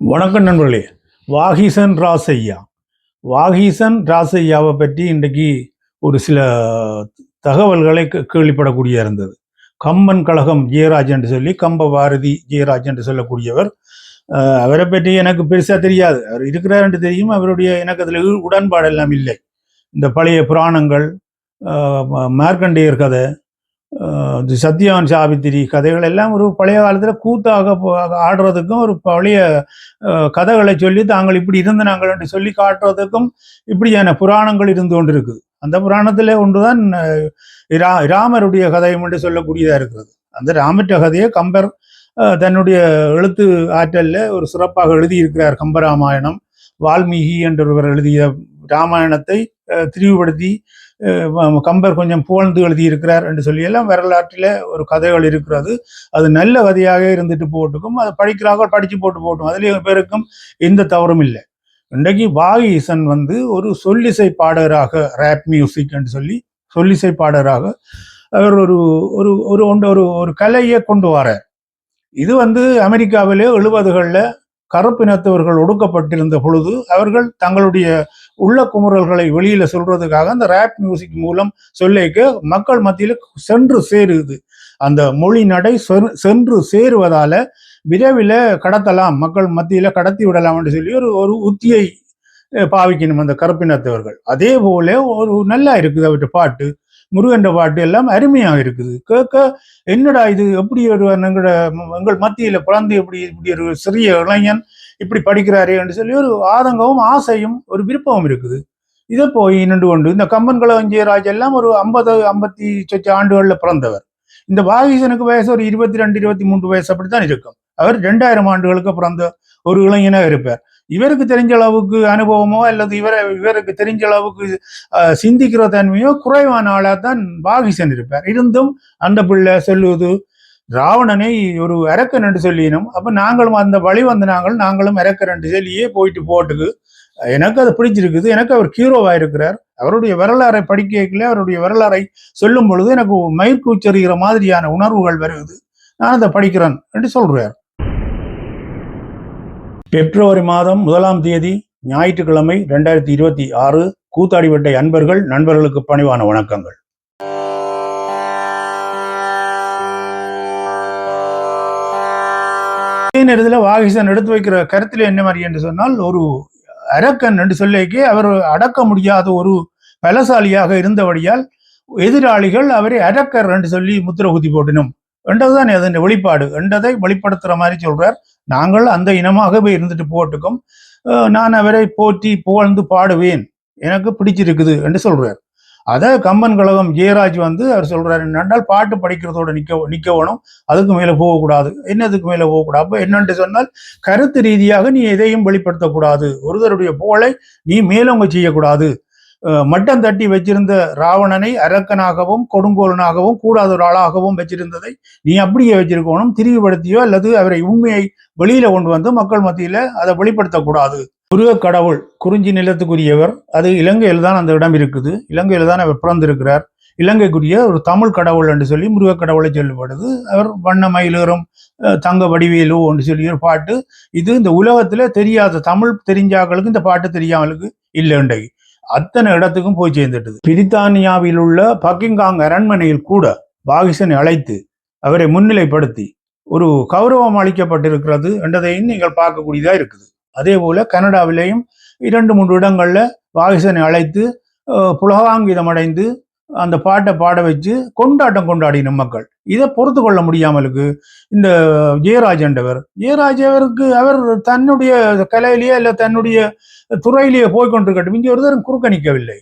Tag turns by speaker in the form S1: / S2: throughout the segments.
S1: வணக்கம் நண்பர்களே. வாகீசன் ராசையா வாகீசன் ராசையாவை பற்றி இன்றைக்கு ஒரு சில தகவல்களை கேள்விப்படக்கூடிய இருந்தது. கம்பன் கழகம் ஜெயராஜ் என்று சொல்லி கம்ப பாரதி ஜெயராஜ் என்று சொல்லக்கூடியவர் அவரை பற்றி எனக்கு பெருசாக தெரியாது. அவர் இருக்கிறார் என்று தெரியும் அவருடைய எனக்கு அதில் இல்லை. இந்த பழைய புராணங்கள் மார்க்கண்டேயர் கதை அஹ், சத்யவான் சாவித்திரி கதைகள் எல்லாம் ஒரு பழைய காலத்தில் கூத்தாக போ- ஆடுறதுக்கும் ஒரு பழைய கதைகளை சொல்லி தாங்கள் இப்படி இருந்து நாங்கள் என்று சொல்லி காட்டுறதுக்கும் இப்படியான புராணங்கள் இருந்து கொண்டு இருக்குது அந்த புராணத்தில் ஒன்றுதான் ரா ராமருடைய கதையும் என்று சொல்லக்கூடியதா இருக்கிறது. அந்த ராமற்ற கதையை கம்பர் தன்னுடைய எழுத்து ஆற்றல்ல ஒரு சிறப்பாக எழுதியிருக்கிறார் கம்பராமாயணம். வால்மீகி என்றொருவர் எழுதிய ராமாயணத்தை திரிவுபடுத்தி கம்பர் கொஞ்சம் புகழ்ந்து எழுதியிருக்கிறார் என்று சொல்லி எல்லாம் வரலாற்றில் ஒரு கதைகள் இருக்கிறது. அது நல்ல கதையாக இருந்துட்டு போட்டுக்கும் அதை படிக்கிறார்கள் படித்து போட்டு போட்டும். அதுலேயும் பேருக்கும் எந்த தவறும் இல்லை. இன்றைக்கு வாகீசன் வந்து ஒரு சொல்லிசை பாடகராக ரேப் மியூசிக் என்று சொல்லி சொல்லிசை பாடகராக அவர் ஒரு ஒரு ஒரு ஒன்று ஒரு ஒரு கலையை கொண்டு வரார். இது வந்து அமெரிக்காவிலே எழுபதுகளில் கருப்பினத்தவர்கள் ஒடுக்கப்பட்டிருந்த பொழுது அவர்கள் தங்களுடைய உள்ள குமுறல்களை வெளியில சொல்றதுக்காக அந்த ரேப் மியூசிக் மூலம் சொல்லிக்கு மக்கள் மத்தியில சென்று சேருது. அந்த மொழி நடை சென்று- சென்று சேருவதால விரைவில் கடத்தலாம் மக்கள் மத்தியில கடத்தி விடலாம் என்று சொல்லி ஒரு ஒரு உத்தியை பாவிக்கணும் அந்த கருப்பினத்தவர்கள். அதே போல ஒரு நல்லா இருக்குது அவற்ற பாட்டு. முருகன்ற பாட்டு எல்லாம் அருமையாக இருக்குது. கேட்க என்னடா இது? எப்படி ஒரு எங்களோட எங்கள் மத்தியில் குழந்தை எப்படி இப்படி ஒரு சிறிய இளைஞன் இப்படி படிக்கிறாரே என்று சொல்லி ஒரு ஆதங்கமும் ஆசையும் ஒரு விருப்பமும் இருக்குது. இதை போய் நின்று கொண்டு இந்த கம்பன் கலவஞ்சியராஜ் எல்லாம் ஒரு ஐம்பது ஐம்பத்தி சொச்ச ஆண்டுகளில் பிறந்தவர். இந்த வாகீசனுக்கு வயசு ஒரு இருபத்தி ரெண்டு இருபத்தி மூன்று வயசு அப்படித்தான் இருக்கும். அவர் ரெண்டாயிரம் ஆண்டுகளுக்கு பிறந்த ஒரு இளைஞனாக இருப்பார். இவருக்கு தெரிஞ்ச அளவுக்கு அனுபவமோ அல்லது இவரை இவருக்கு தெரிஞ்ச அளவுக்கு சிந்திக்கிற தன்மையோ குறைவான ஆளாக தான் பாகிசன் இருப்பார். இருந்தும் அந்த பிள்ளை சொல்லுவது ராவணனை ஒரு இறக்க ரெண்டு சொல்லினோம் அப்போ நாங்களும் அந்த வழி வந்த நாங்கள் நாங்களும் இறக்க ரெண்டு சொல்லியே போயிட்டு போட்டுக்கு எனக்கு அது பிடிச்சிருக்குது எனக்கு அவர் ஹீரோவா இருக்கிறார். அவருடைய வரலாறை படிக்கல அவருடைய வரலாறை சொல்லும் பொழுது எனக்கு மயிர்கூச்சறிகிற மாதிரியான உணர்வுகள் வருகுது. நான் அதை படிக்கிறேன் என்று சொல்கிறார் பிப்ரவரி மாதம் முதலாம் தேதி ஞாயிற்றுக்கிழமை ரெண்டாயிரத்தி இருபத்தி ஆறு கூத்தாடிவட்டை அன்பர்கள் நண்பர்களுக்கு பணிவான வணக்கங்கள். அதே நேரத்தில் வாகிசன் எடுத்து வைக்கிற கருத்தில் என்ன மாதிரி என்று சொன்னால் ஒரு அரக்கன் என்று சொல்லிக்கே அவர் அடக்க முடியாத ஒரு பலசாலியாக இருந்தபடியால் எதிராளிகள் அவரை அரக்கர் என்று சொல்லி முத்திரகுதி போட்டினோம். என்றதுதான் அதன் வெளிப்பாடு? என்றதை வெளிப்படுத்துற மாதிரி சொல்றார். நாங்கள் அந்த இனமாகவே இருந்துட்டு போட்டுக்கும் நான் அவரை போற்றி புகழ்ந்து பாடுவேன். எனக்கு பிடிச்சிருக்குது என்று சொல்றார். அதை கம்பன் கழகம் ஜெயராஜ் வந்து அவர் சொல்கிறார் என்னென்றால் பாட்டு படிக்கிறதோட நிற்க நிக்க அதுக்கு மேலே போகக்கூடாது. என்னதுக்கு மேலே போகக்கூடாது? அப்போ என்னென்று சொன்னால் கருத்து ரீதியாக நீ எதையும் வெளிப்படுத்தக்கூடாது. ஒருத்தருடைய புகழை நீ மேலோங்க செய்யக்கூடாது. மட்டம் தட்டி வச்சிருந்த ராவணனை அரக்கனாகவும் கொடுங்கோலனாகவும் கூடாத ஒரு ஆளாகவும் வச்சிருந்ததை நீ அப்படியே வச்சிருக்கணும். திரிவுபடுத்தியோ அல்லது அவரை உண்மையை வெளியில கொண்டு வந்து மக்கள் மத்தியில அதை வெளிப்படுத்தக்கூடாது. கடவுள் குறிஞ்சி நிலத்துக்குரியவர். அது இலங்கையில் தான் அந்த இடம் இருக்குது. இலங்கையில் தான் அவர் பிறந்திருக்கிறார். இலங்கைக்குரிய ஒரு தமிழ் கடவுள் என்று சொல்லி முருக கடவுளை சொல்லப்படுது அவர் வண்ண மயிலேறும் தங்க வடிவேலு என்று சொல்லி ஒரு பாட்டு. இது இந்த உலகத்துல தெரியாத தமிழ் தெரிஞ்சாக்களுக்கு இந்த பாட்டு தெரியாமலுக்கு இல்லை அத்தனை இடத்துக்கும் போய் சேர்ந்துட்டது. பிரித்தானியாவில் உள்ள பக்கிங்காங் அரண்மனையில் கூட பாகிசனை அழைத்து அவரை முன்னிலைப்படுத்தி ஒரு கௌரவம் அளிக்கப்பட்டிருக்கிறது என்றதையும் நீங்கள் பார்க்கக்கூடியதாக இருக்குது. அதே போல கனடாவிலேயும் இரண்டு மூன்று இடங்கள்ல வாகிசனை அழைத்து அஹ், புலகாங்கிதம் அடைந்து அந்த பாட்டை பாட வச்சு கொண்டாட்டம் கொண்டாடின மக்கள். இதை பொறுத்து கொள்ள முடியாமலுக்கு இந்த ஜெயராஜ் என்றவர் ஜெயராஜ் அவருக்கு அவர் தன்னுடைய கலையிலேயே இல்ல தன்னுடைய துறையிலேயே போய்கொண்டிருக்கட்டும் இங்கே ஒருத்தரும் குறுக்கணிக்கவில்லை.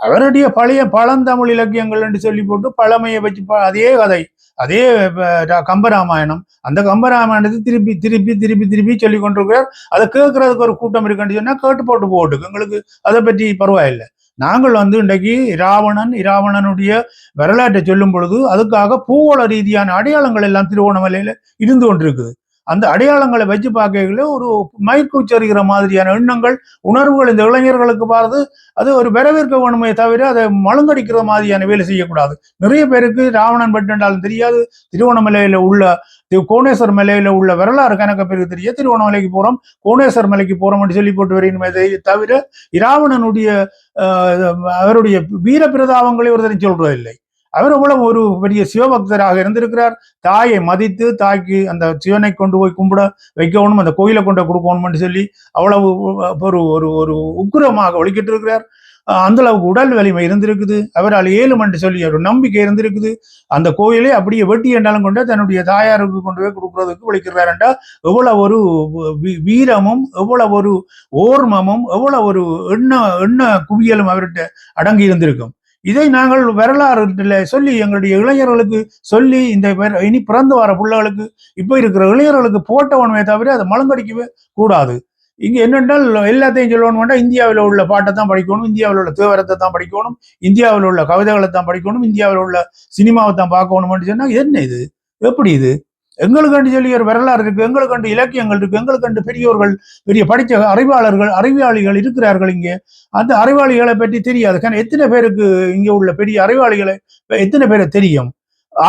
S1: அவருடைய பழைய பழந்தமிழ் இலக்கியங்கள் என்று சொல்லி போட்டு பழமையை வச்சு அதே கதை அதே கம்பராமாயணம். அந்த கம்பராமாயணத்தை திருப்பி திருப்பி திருப்பி திருப்பி சொல்லி கொண்டிருக்கிறார். அதை கேட்கறதுக்கு ஒரு கூட்டம் இருக்குன்னு சொன்னா கேட்டு போட்டு போட்டுக்கு. எங்களுக்கு அதை பற்றி பரவாயில்லை. நாங்கள் வந்து இன்றைக்கு இராவணன் இராவணனுடைய வரலாற்றை சொல்லும் பொழுது அதுக்காக பூவள ரீதியான அடையாளங்கள் எல்லாம் திருவோணமலையில இருந்து கொண்டிருக்குது. அந்த அடையாளங்களை வச்சு பார்க்கல ஒரு மயக்கூச்சரிக்கிற மாதிரியான எண்ணங்கள் உணர்வுகள் இந்த இளைஞர்களுக்கு பார்த்து அது ஒரு வரவேற்க வேணுமே தவிர அதை மழுங்கடிக்கிற மாதிரியான வேலை செய்யக்கூடாது. நிறைய பேருக்கு ராவணன் பட்டென்றாலும் தெரியாது. திருவண்ணாமலையில உள்ள திரு கோணேஸ்வர் மலையில உள்ள வரலாறு கணக்க பேருக்கு தெரிய திருவண்ணாமலைக்கு போறோம் கோணேஸ்வர் மலைக்கு போறோம்னு சொல்லி போட்டு வரணுமே தவிர இராவணனுடைய அவருடைய வீர பிரதாபங்களை ஒருத்தரும் சொல்றதில்லை. அவர் எவ்வளவு ஒரு பெரிய சிவபக்தராக இருந்திருக்கிறார். தாயை மதித்து தாய்க்கு அந்த சிவனை கொண்டு போய் கும்பிட வைக்கணும் அந்த கோயிலை கொண்டு கொடுக்கணும்னு சொல்லி அவ்வளவு ஒரு ஒரு ஒரு உக்கிரமாக ஒழிக்கிட்டு இருக்கிறார் அந்த அளவுக்கு உடல் வலிமை இருந்திருக்குது. அவரால் ஏழுமன்று சொல்லி ஒரு நம்பிக்கை இருந்திருக்குது. அந்த கோயிலை அப்படியே வெட்டி என்றாலும் கொண்டு தன்னுடைய தாயாருக்கு கொண்டு போய் கொடுக்கறதுக்கு விழிக்கிறார் என்றால் எவ்வளவு ஒரு வீரமும் எவ்வளவு ஒரு ஓர்மமும் எவ்வளவு ஒரு எண்ண எண்ண குவியலும் அவர்கிட்ட அடங்கி இருந்திருக்கும். இதை நாங்கள் வரலாறுல சொல்லி எங்களுடைய இளைஞர்களுக்கு சொல்லி இந்த இனி பிறந்து வர பிள்ளைகளுக்கு இப்போ இருக்கிற இளைஞர்களுக்கு போட்டவனுமே தவிர அதை மலங்கடிக்கவே கூடாது. இங்க என்னென்றால் எல்லாத்தையும் சொல்லணும்னா இந்தியாவில் உள்ள பாட்டை தான் படிக்கணும் இந்தியாவில் உள்ள தீவிரத்தை தான் படிக்கணும் இந்தியாவில் உள்ள கவிதைகளை தான் படிக்கணும் இந்தியாவில் உள்ள சினிமாவை தான் பார்க்கணும் சொன்னால் என்ன இது? எப்படி இது? எங்களுக்கண்டு சொல்லி ஒரு வரலாறு இருக்கு எங்களுக்கண்டு இலக்கியங்கள் இருக்கு எங்களுக்கண்டு பெரியோர்கள் பெரிய படித்த அறிவாளர்கள் அறிவாளிகள் இருக்கிறார்கள் இங்கே. அந்த அறிவாளிகளை பற்றி தெரியாது. ஏன்னா எத்தனை பேருக்கு இங்க உள்ள பெரிய அறிவாளிகளை எத்தனை பேரை தெரியும்?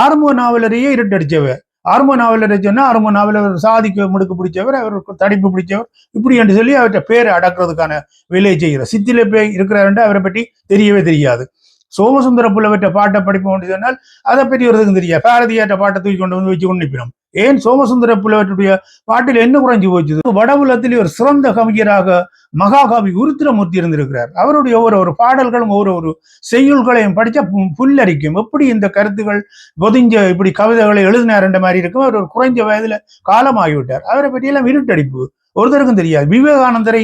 S1: ஆரம்ப நாவலரையே இருட்டடிச்சவர் ஆரம்ப நாவலரை சொன்னா ஆரம்ப நாவலர் சாதிக்க முடுக்கு பிடிச்சவர் அவருக்கு தடிப்பு பிடிச்சவர் இப்படி என்று சொல்லி அவர்கிட்ட பேரை அடக்கிறதுக்கான வேலையை செய்கிறார். சித்தில போய் இருக்கிறாருன்ற அவரை பற்றி தெரியவே தெரியாது. சோமசுந்தர புலவற்ற பாட்டை படிப்போம் சொன்னால் அதை பற்றி ஒருத்தருக்கும் தெரியாது. பாரதியாற்ற பாட்டை தூக்கி கொண்டு வந்து வச்சு கொண்டு நிற்பினோம் ஏன் சோமசுந்தர புலவற்றுடைய பாட்டில் என்ன குறைஞ்சு போச்சு? வடபுலத்தில் ஒரு சிறந்த கவிஞராக மகாகவி உருத்திரமூர்த்தி இருந்திருக்கிறார். அவருடைய ஒவ்வொரு ஒரு பாடல்களும் ஒவ்வொரு ஒரு செய்யுள்களையும் படிச்ச புல்லரிக்கும். எப்படி இந்த கருத்துகள் பொதிஞ்ச இப்படி கவிதைகளை எழுதினார் என்ற மாதிரி இருக்கும். அவர் ஒரு குறைஞ்ச வயதுல காலமாகிவிட்டார். அவரை பற்றியெல்லாம் இருட்டடிப்பு. ஒருத்தருக்கும் தெரியாது. விவேகானந்தரை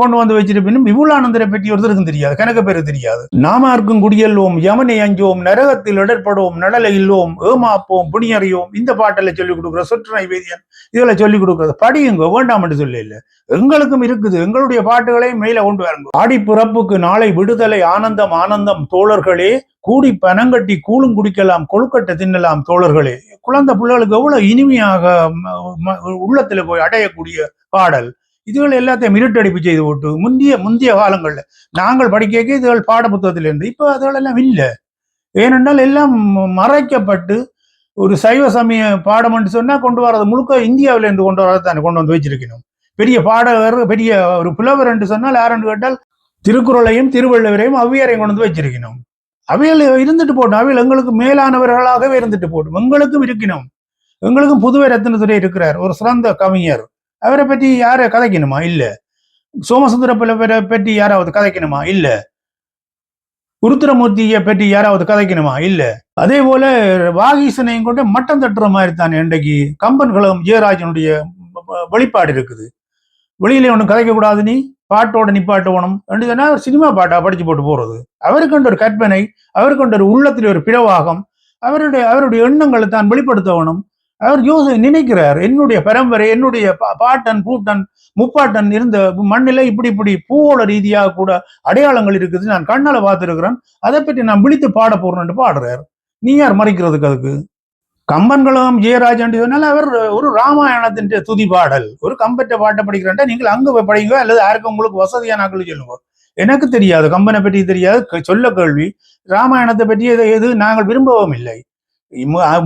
S1: கொண்டு வந்து வச்சிருப்பினும் விபுலானந்தரை பற்றி ஒருத்தருக்கும் தெரியாது. கணக்கு பேருக்கு தெரியாது. நாம இருக்கும் குடியல்வோம் யமனை அஞ்சோம் நரகத்தில் இடர்படுவோம் நடலை இல்லோம் ஏமாப்போம் புனியறையோம் இந்த பாட்டெல்லாம் சொல்லிக் கொடுக்குற சொற்று நைவேதியன் இதெல்லாம் சொல்லிக் கொடுக்குறது. படியுங்க வேண்டாம் என்று சொல்ல இல்லை எங்களுக்கும் இருக்குது. எங்களுடைய பாட்டுகளை மேல கொண்டு வரங்க ஆடி பிறப்புக்கு நாளை விடுதலை ஆனந்தம் ஆனந்தம் தோழர்களே. கூடி பனங்கட்டி கூழும் குடிக்கலாம் கொழுக்கட்டை தின்னலாம் தோழர்களே. குழந்தை பிள்ளைகளுக்கு எவ்வளவு இனிமையாக உள்ளத்துல போய் அடையக்கூடிய பாடல். இதுகள் எல்லாத்தையும் இருட்டடிப்பு செய்து போட்டு முந்திய முந்தைய காலங்கள்ல நாங்கள் படிக்க இதுகள் பாட புத்தகத்தில் இருந்து இப்போ அதுகளெல்லாம் இல்லை. ஏனென்றால் எல்லாம் மறைக்கப்பட்டு ஒரு சைவ சமய பாடம் என்று சொன்னா கொண்டு வரது முழுக்க இந்தியாவில இருந்து கொண்டு வரது தானே கொண்டு வந்து வச்சிருக்கணும். பெரிய பாடகர் பெரிய ஒரு புலவர் என்று சொன்னால் யாரென்று கேட்டால் திருக்குறளையும் திருவள்ளுவரையும் ஔவையாரையும் கொண்டு வந்து வச்சிருக்கணும். அவையில் இருந்துட்டு போட்டோம் அவையில் எங்களுக்கு மேலானவர்களாகவே இருந்துட்டு போட்டும் எங்களுக்கும் இருக்கணும். எங்களுக்கும் புதுவை ரத்னத்துறை இருக்கிறார் ஒரு சிறந்த கவிஞர். அவரை பற்றி யாரை கதைக்கணுமா? இல்ல. சோமசுந்தர பிள்ளை பற்றி யாராவது கதைக்கணுமா? இல்ல. உருத்திரமூர்த்தியை பற்றி யாராவது கதைக்கணுமா? இல்ல. அதே போல வாகீசனையும் கொண்டு மட்டம் தட்டுற மாதிரி தான் இன்றைக்கு கம்பன் கழகம் ஜெயராஜனுடைய வெளிப்பாடு இருக்குது. வெளியில ஒன்றும் கதைக்க கூடாது நீ? பாட்டோட நிப்பாட்டணும் என்று சொன்னா ஒரு சினிமா பாட்டா படிச்சு போட்டு போறது. அவருக்கு ஒரு கற்பனை அவருக்கொண்ட ஒரு உள்ளத்தில் ஒரு பிரவாகம் அவருடைய அவருடைய எண்ணங்களை தான் வெளிப்படுத்தவனும் அவர் யோசி நினைக்கிறார் என்னுடைய பரம்பரை என்னுடைய பாட்டன் பூட்டன் முப்பாட்டன் இருந்த மண்ணில இப்படி இப்படி பூவோட ரீதியாக கூட அடையாளங்கள் இருக்குது. நான் கண்ணால பார்த்துருக்கிறேன். அதை பற்றி நான் விழித்து பாட போறேன்ட்டு பாடுறார். நீ யார் மறைக்கிறதுக்கு அதுக்கு? கம்பன்களும் ஜெயராஜன் சொன்னால் அவர் ஒரு ராமாயணத்தின் துதி பாடல். ஒரு கம்பற்ற பாட்டை படிக்கிறேன்டா நீங்கள் அங்கே போய் படிங்க அல்லது யாருக்கும் உங்களுக்கு வசதியான ஆக்கள் சொல்லுங்க. எனக்கு தெரியாது கம்பனை பற்றி தெரியாது சொல்ல கேள்வி. ராமாயணத்தை பற்றி எது எது நாங்கள் விரும்பவும் இல்லை.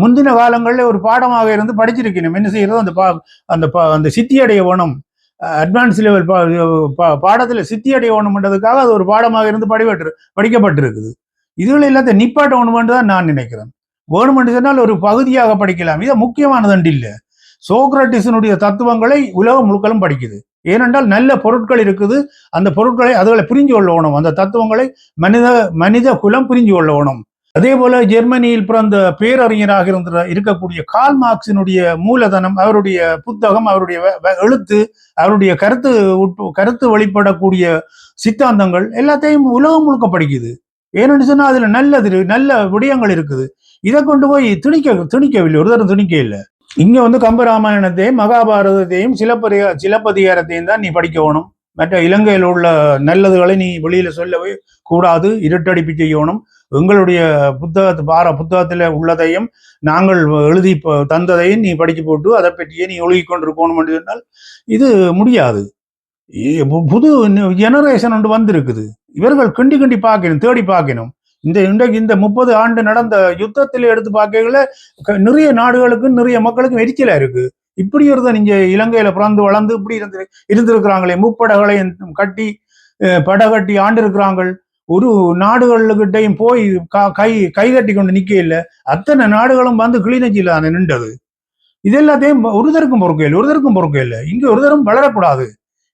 S1: முந்தின காலங்களில் ஒரு பாடமாக இருந்து படிச்சிருக்கணும். என்ன செய்யறது? அந்த பா அந்த பா அந்த சித்தியடைய வேணும் அட்வான்ஸ் லெவல் பா பா- பாடத்துல சித்தியடைய வேணும்ன்றதுக்காக அது ஒரு பாடமாக இருந்து படிபட்டு படிக்கப்பட்டிருக்குது. இதுகள் எல்லாத்தையும் நிப்பாட்ட ஒன்று தான் நான் நினைக்கிறேன். வேணுமென்று சொன்னால் ஒரு பகுதியாக படிக்கலாம். இது முக்கியமானது இல்லை. சோக்ரட்டிஸினுடைய தத்துவங்களை உலகம் முழுக்களும் படிக்குது. ஏனென்றால் நல்ல பொருட்கள் இருக்குது. அந்த பொருட்களை அதுகளை புரிஞ்சு கொள்ளணும் அந்த தத்துவங்களை மனித மனித குலம் புரிஞ்சு கொள்ளணும் அதே போல ஜெர்மனியில் பிறந்த பேரறிஞராக இருந்த இருக்கக்கூடிய கால் மார்க்சினுடைய மூலதனம் அவருடைய புத்தகம் அவருடைய எழுத்து அவருடைய கருத்து உட்பு- கருத்து வெளிப்படக்கூடிய சித்தாந்தங்கள் எல்லாத்தையும் உலகம் முழுக்க படிக்குது. ஏன்னு சொன்னா அதுல நல்லது நல்ல விடயங்கள் இருக்குது. இதை கொண்டு போய் திணிக்க திணிக்கவில்லை. ஒரு தரம் திணிக்க இல்லை. இங்க வந்து கம்பராமாயணத்தையும் மகாபாரதத்தையும் சிலப்பதிக சிலப்பதிகாரத்தையும் தான் நீ படிக்கணும் மற்ற இலங்கையில் உள்ள நல்லதுகளை நீ வெளியில சொல்லவே கூடாது. இருட்டடிப்பு செய்யணும் எங்களுடைய புத்தகத்து பார புத்தகத்தில் உள்ளதையும் நாங்கள் எழுதி தந்ததையும் நீ படிச்சு போட்டு அதை பற்றியே நீ ஒழுகி கொண்டிருக்கணும் என்று சொன்னால் இது முடியாது. பு- புது ஜெனரேஷன் ஒன்று வந்திருக்குது. இவர்கள் கிண்டி கிண்டி பார்க்கணும் தேடி பார்க்கணும். இந்த இன்றைக்கு இந்த முப்பது ஆண்டு நடந்த யுத்தத்தில் எடுத்து பார்க்கல க- நிறைய நாடுகளுக்கும் நிறைய மக்களுக்கும் எரிச்சலா இருக்கு. இப்படி இருந்த இங்க இலங்கையில பிறந்து வளர்ந்து இப்படி இருந்து இருந்திருக்கிறாங்களே. முப்படகளை கட்டி அஹ், படை கட்டி ஆண்டு இருக்கிறாங்க ஒரு நாடுகளுக்கிட்டையும் போய் க- கை கை கட்டி கொண்டு நிக்க இல்லை அத்தனை நாடுகளும் வந்து கிளிநொச்சியில் அந்த நின்றது. இது எல்லாத்தையும் ஒருதருக்கும் பொறுக்க இல்லை ஒருத்தருக்கும் பொறுக்க இல்லை. இங்க ஒருத்தரும் வளரக்கூடாது.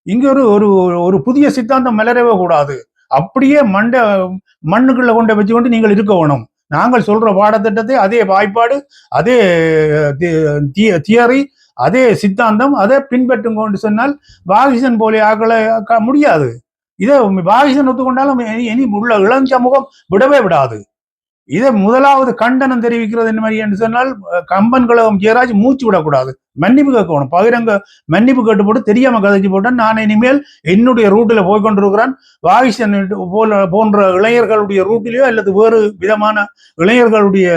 S1: இங்க ஒரு ஒரு ஒரு புதிய சித்தாந்தம் மலரவே கூடாது. அப்படியே மண்டை மண்ணுக்குள்ள கொண்டு வச்சுக்கொண்டு நீங்கள் இருக்க வேணும். நாங்கள் சொல்ற பாடத்திட்டத்தை அதே வாய்ப்பாடு அதே தியரி அதே சித்தாந்தம் அதை பின்பற்றும் கொண்டு சொன்னால் வாகிசன் போல ஆக்களை முடியாது. இதை வாகிசன் ஒத்துக்கொண்டாலும் இனி உள்ள இளம் சமூகம் விடவே விடாது. இதை முதலாவது கண்டனம் தெரிவிக்கிறது என்ன மாதிரி என்று சொன்னால் கம்பன் கழகம் ஜெயராஜ் மூச்சு விடக்கூடாது. மன்னிப்பு கேட்கணும். பகிரங்க மன்னிப்பு கேட்டு போட்டு தெரியாம கதைச்சு போட்டேன் நான் இனிமேல் என்னுடைய ரூட்டில் போய் கொண்டிருக்கிறேன். வாகிசன் போல போன்ற இளைஞர்களுடைய ரூட்டிலேயோ அல்லது வேறு விதமான இளைஞர்களுடைய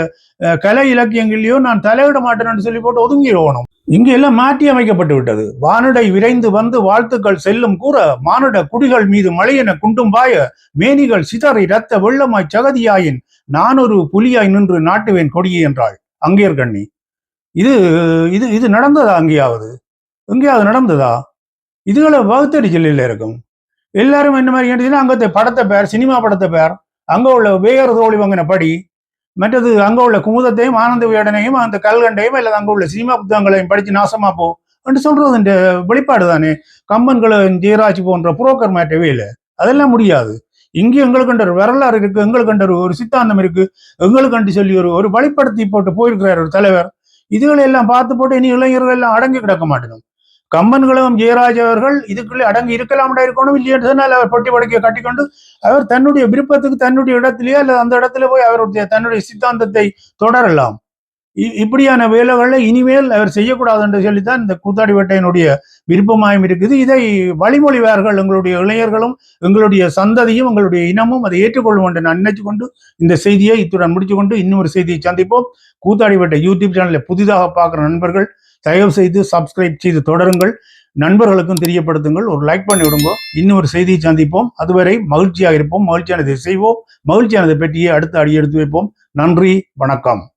S1: கலை இலக்கியங்களிலேயோ நான் தலையிட மாட்டேன்னு சொல்லி போட்டு ஒதுங்கிடுவோம் இங்கு எல்லாம் மாற்றி அமைக்கப்பட்டு விட்டது. வானிடை விரைந்து வந்து வாழ்த்துக்கள் செல்லும் கூற மானுட குடிகள் மீது மழையென குண்டும் பாய மேனிகள் சிதறி ரத்த வெள்ளமாய் சகதியாயின் நான் ஒரு புலியாய் நின்று நாட்டுவேன் கொடியே என்றாள். அங்கேயர் கண்ணி. இது இது இது நடந்ததா அங்கேயாவது? எங்கேயாவது நடந்ததா? இதுகளை வகுத்தறிச்சலில் இருக்கும். எல்லாரும் என்ன மாதிரி கேட்டீங்கன்னா அங்கே படத்தை பேர் சினிமா படத்தை பேர் அங்க உள்ள வேறு தோழி வாங்கின படி மற்றது அங்க உள்ள குமுதத்தையும் ஆனந்த விகடனையும் அந்த கல்கண்டையும் இல்லை அங்க உள்ள சினிமா புத்தகங்களையும் படிச்சு நாசமா போ என்று சொல்றது இந்த வெளிப்பாடு தானே? கம்பன்களும் ஜெயராஜ் போன்ற புரோக்கர் மாற்றவே இல்லை. அதெல்லாம் முடியாது. இங்கே எங்களுக்குன்ற ஒரு வரலாறு இருக்கு எங்களுக்குன்ற ஒரு- ஒரு சித்தாந்தம் இருக்கு எங்களுக்குண்டு சொல்லி ஒரு ஒரு வழிப்படுத்தி போட்டு போயிருக்கிறார் ஒரு தலைவர். இதுகளை எல்லாம் பார்த்து போட்டு இனி இளைஞர்கள் எல்லாம் அடங்கி கிடக்க மாட்டேனும். கம்பன்களும் ஜெயராஜ் அவர்கள் இதுக்குள்ளே அடங்கி இருக்கலாம்டா இருக்கணும் இல்லையா சொன்னால் அவர் பொட்டி படுக்கையை கட்டிக்கொண்டு அவர் தன்னுடைய விருப்பத்துக்கு தன்னுடைய இடத்திலேயே அல்லது அந்த இடத்துல போய் அவருடைய தன்னுடைய சித்தாந்தத்தை தொடரலாம். இப்படியான வேலைகளை இனிமேல் அவர் செய்யக்கூடாது என்று சொல்லித்தான் இந்த கூத்தாடி வேட்டையினுடைய விருப்பமாயும் இருக்குது. இதை வழிமொழிவார்கள் எங்களுடைய இளைஞர்களும் எங்களுடைய சந்ததியும் எங்களுடைய இனமும் அதை ஏற்றுக்கொள்ளும் என்று நான் நினைச்சு கொண்டு இந்த செய்தியை இத்துடன் முடிச்சு கொண்டு இன்னொரு செய்தியை சந்திப்போம். கூத்தாடி வேட்டை யூடியூப் சேனலை புதிதாக பார்க்குற நண்பர்கள் தயவு செய்து சப்ஸ்கிரைப் செய்து தொடருங்கள். நண்பர்களுக்கும் தெரியப்படுத்துங்கள். ஒரு லைக் பண்ணி விடுங்க. இன்னும் ஒரு செய்தியை சந்திப்போம். அதுவரை மகிழ்ச்சியாக இருப்போம். மகிழ்ச்சியானதை செய்வோம். மகிழ்ச்சியானதை பற்றியே அடுத்த அடி எடுத்து வைப்போம். நன்றி. வணக்கம்.